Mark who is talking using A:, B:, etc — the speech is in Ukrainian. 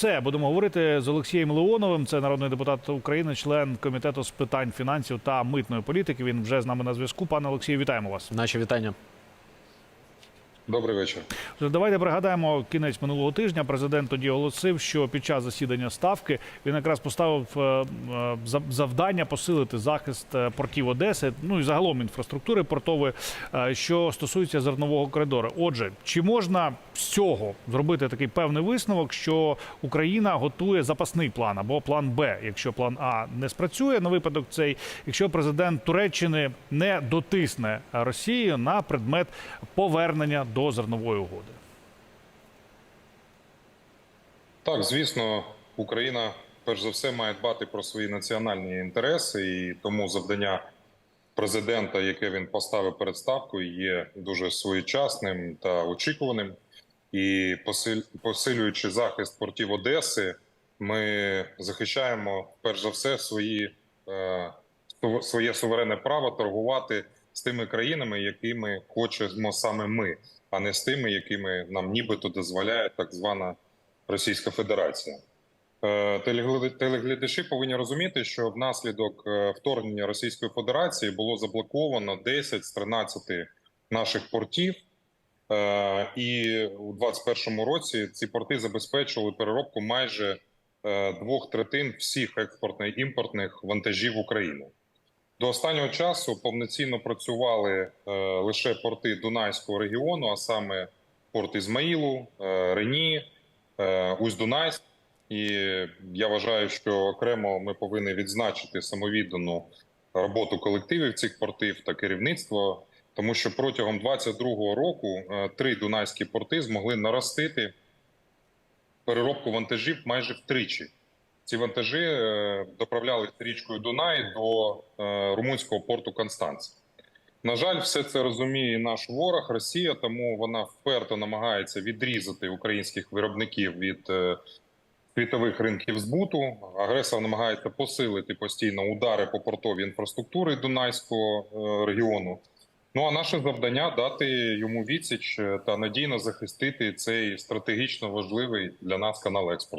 A: Це будемо говорити з Олексієм Леоновим. Це народний депутат України, член комітету з питань фінансів та митної політики. Він вже з нами на зв'язку. Пане Олексію, вітаємо вас.
B: Наші вітання.
C: Добрий вечір.
A: Давайте пригадаємо кінець минулого тижня. Президент тоді оголосив, що під час засідання ставки він якраз поставив е, е, за- завдання посилити захист е, портів Одеси, ну і загалом інфраструктури портової, що стосується зернового коридору. Отже, чи можна з цього зробити такий певний висновок, що Україна готує запасний план або план Б, якщо план А не спрацює на випадок цей, якщо президент Туреччини не дотисне Росію на предмет повернення до зернової угоди?
C: Так, звісно, Україна перш за все має дбати про свої національні інтереси, і тому завдання президента, яке він поставив перед ставкою, є дуже своєчасним та очікуваним. І посилюючи захист портів Одеси, ми захищаємо перш за все свої, е, своє суверенне право торгувати з тими країнами, якими хочемо саме ми, а не з тими, якими нам нібито дозволяє так звана Російська Федерація. Е, Телеглядачі повинні розуміти, що внаслідок е, вторгнення Російської Федерації було заблоковано 10 з 13 наших портів. Е, І у 2021 році ці порти забезпечили переробку майже двох третин всіх експортних імпортних вантажів України. До останнього часу повноцінно працювали е, лише порти Дунайського регіону, а саме порт Ізмаїлу, е, Рені, е, Усть-Дунайськ. І я вважаю, що окремо ми повинні відзначити самовіддану роботу колективів цих портів та керівництво, тому що протягом 2022 року е, три дунайські порти змогли наростити переробку вантажів майже втричі. Ці вантажі е, доправлялись річкою Дунай до е, румунського порту Констанц. На жаль, все це розуміє наш ворог Росія, тому вона вперто намагається відрізати українських виробників від е, світових ринків збуту. Агресор намагається посилити постійно удари по портовій інфраструктурі Дунайського регіону. Ну а наше завдання дати йому відсіч та надійно захистити цей стратегічно важливий для нас канал експорту.